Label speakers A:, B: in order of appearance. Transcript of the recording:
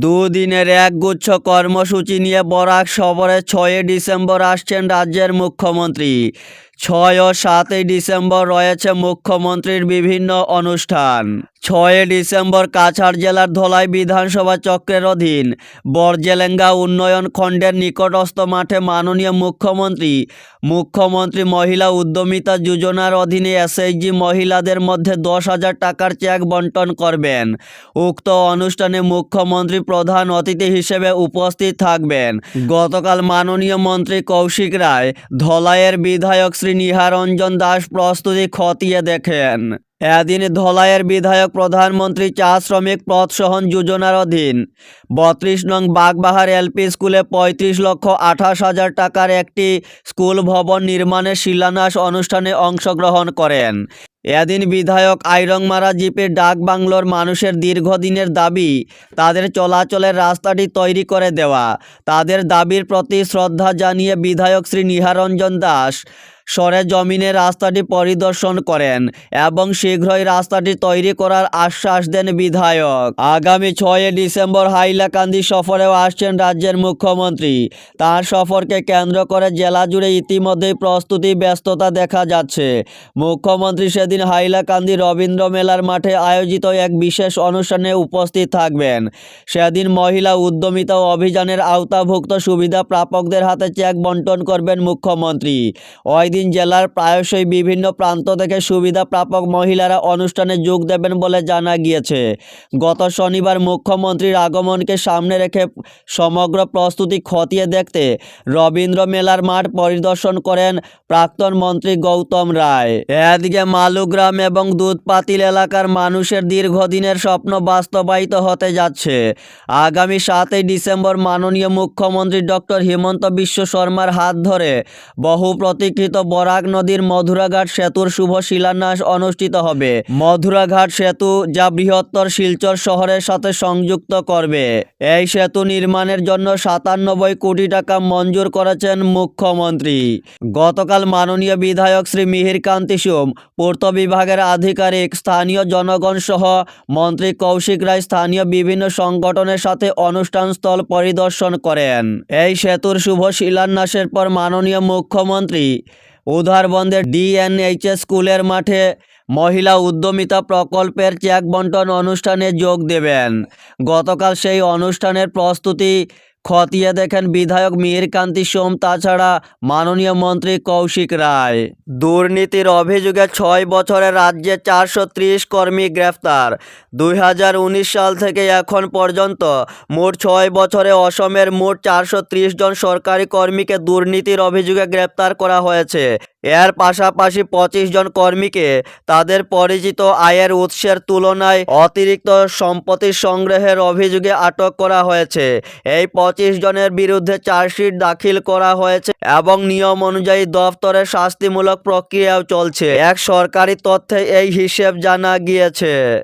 A: দুদিনের এক গুচ্ছ কর্মসূচি নিয়ে বরাক সফরে ছয়ই ডিসেম্বর আসছেন রাজ্যের মুখ্যমন্ত্রী। ছয় ও সাতই ডিসেম্বর রয়েছে মুখ্যমন্ত্রীর বিভিন্ন অনুষ্ঠান। ছয়ই ডিসেম্বর কাছাড় জেলার ধলাই বিধানসভা চক্রের অধীন বরজেলেঙ্গা উন্নয়ন খণ্ডের নিকটস্থ মাঠে মাননীয় মুখ্যমন্ত্রী মুখ্যমন্ত্রী মহিলা উদ্যমিতা যোজনার অধীনে এসএইচজি মহিলাদের মধ্যে দশ হাজার টাকার চেক বন্টন করবেন। উক্ত অনুষ্ঠানে মুখ্যমন্ত্রী প্রধান অতিথি হিসেবে উপস্থিত থাকবেন। গতকাল মাননীয় মন্ত্রী কৌশিক রায়, ধলাইয়ের বিধায়ক শ্রী নিহারঞ্জন দাস প্রস্তুতি খতিয়ে দেখেন। এদিন ধলাইয়ের বিধায়ক প্রধানমন্ত্রী চা শ্রমিক প্রৎসহন যোজনার অধীন বত্রিশ নং বাগবাহার এলপি স্কুলে পঁয়ত্রিশ লক্ষ আঠাশ হাজার টাকার একটি স্কুল ভবন নির্মাণের শিলান্যাস অনুষ্ঠানে অংশগ্রহণ করেন। এদিন বিধায়ক আইরংমারা জিপের ডাক বাংলোর মানুষের দীর্ঘদিনের দাবি, তাদের চলাচলের রাস্তাটি তৈরি করে দেওয়া। তাদের দাবির প্রতি শ্রদ্ধা জানিয়ে বিধায়ক শ্রী নিহারঞ্জন দাস সরে জমিনে রাস্তাটি পরিদর্শন করেন এবং শীঘ্রই রাস্তাটি তৈরি করার আশ্বাস দেন বিধায়ক। আগামী ছয় ডিসেম্বর হাইলাকান্দি সফরেও আসছেন রাজ্যের মুখ্যমন্ত্রী। তার সফরকে কেন্দ্র করে জেলা জুড়ে ইতিমধ্যেই প্রস্তুতি, ব্যস্ততা দেখা যাচ্ছে। মুখ্যমন্ত্রী সেদিন হাইলাকান্দি রবীন্দ্র মেলার মাঠে আয়োজিত এক বিশেষ অনুষ্ঠানে উপস্থিত থাকবেন। সেদিন মহিলা উদ্যমিতা অভিযানের আওতাভুক্ত সুবিধা প্রাপকদের হাতে চেক বন্টন করবেন মুখ্যমন্ত্রী। ওই জেলার প্রায়শই বিভিন্ন প্রান্ত থেকে সুবিধা প্রাপক মহিলারা অনুষ্ঠানে যোগ দেবেন বলে জানা গিয়েছে। গত শনিবার মুখ্যমন্ত্রীর আগমনকে সামনে রেখে সমগ্র প্রস্তুতি খতিয়ে দেখতে রবীন্দ্র মেলার মাঠ পরিদর্শন করেন প্রাক্তন মন্ত্রী গৌতম রায়। এদিকে মালুগ্রাম এবং দুধপাতিল এলাকার মানুষের দীর্ঘদিনের স্বপ্ন বাস্তবায়িত হতে যাচ্ছে। আগামী সাতই ডিসেম্বর মাননীয় মুখ্যমন্ত্রী ডক্টর হিমন্ত বিশ্ব শর্মার হাত ধরে বহু প্রতীক্ষিত বরাক নদীর মধুরাঘাট সেতুর শুভ শিলান্যাস অনুষ্ঠিত হবে। মধুরাঘাট সেতু যা বৃহত্তর শিলচর শহরের সাথে সংযুক্ত করবে। এই সেতু নির্মাণের জন্য সাতানব্বই কোটি টাকা মঞ্জুর করেছেন মুখ্যমন্ত্রী। গতকাল মাননীয় বিধায়ক শ্রী মিহির কান্তি সোম, পূর্ত বিভাগের আধিকারিক, স্থানীয় জনগণ সহ মন্ত্রী কৌশিক রায় স্থানীয় বিভিন্ন সংগঠনের সাথে অনুষ্ঠানস্থল পরিদর্শন করেন। এই সেতুর শুভ শিলান্যাসের পর মাননীয় মুখ্যমন্ত্রী উধারবন্দের ডিএনএইচএস স্কুলের মাঠে মহিলা উদ্যমিতা প্রকল্পের চেক বন্টন অনুষ্ঠানে যোগ দেবেন। গতকাল সেই অনুষ্ঠানের প্রস্তুতি খতিয়ে দেখেন বিধায়ক মিহির কান্তি সোম, তাছাড়া মাননীয় মন্ত্রী কৌশিক রায়। দুর্নীতির অভিযোগে ছয় বছরে রাজ্যে চারশো ত্রিশ কর্মী গ্রেফতার। দুই হাজার উনিশ সাল থেকে এখন পর্যন্ত মোট ছয় বছরে অসমের মোট চারশো ত্রিশ জন সরকারি কর্মীকে দুর্নীতির অভিযোগে গ্রেপ্তার করা হয়েছে। এর পাশাপাশি পঁচিশ জন কর্মীকে তাদের পরিচিত আয়ের উৎসের তুলনায় অতিরিক্ত সম্পত্তি সংগ্রহের অভিযোগে আটক করা হয়েছে। এই পঁচিশ জনের বিরুদ্ধে চার্জশিট দাখিল করা হয়েছে এবং নিয়ম অনুযায়ী দফতরের শাস্তিমূলক প্রক্রিয়াও চলছে। এক সরকারি তথ্যে এই হিসেব জানা গিয়েছে।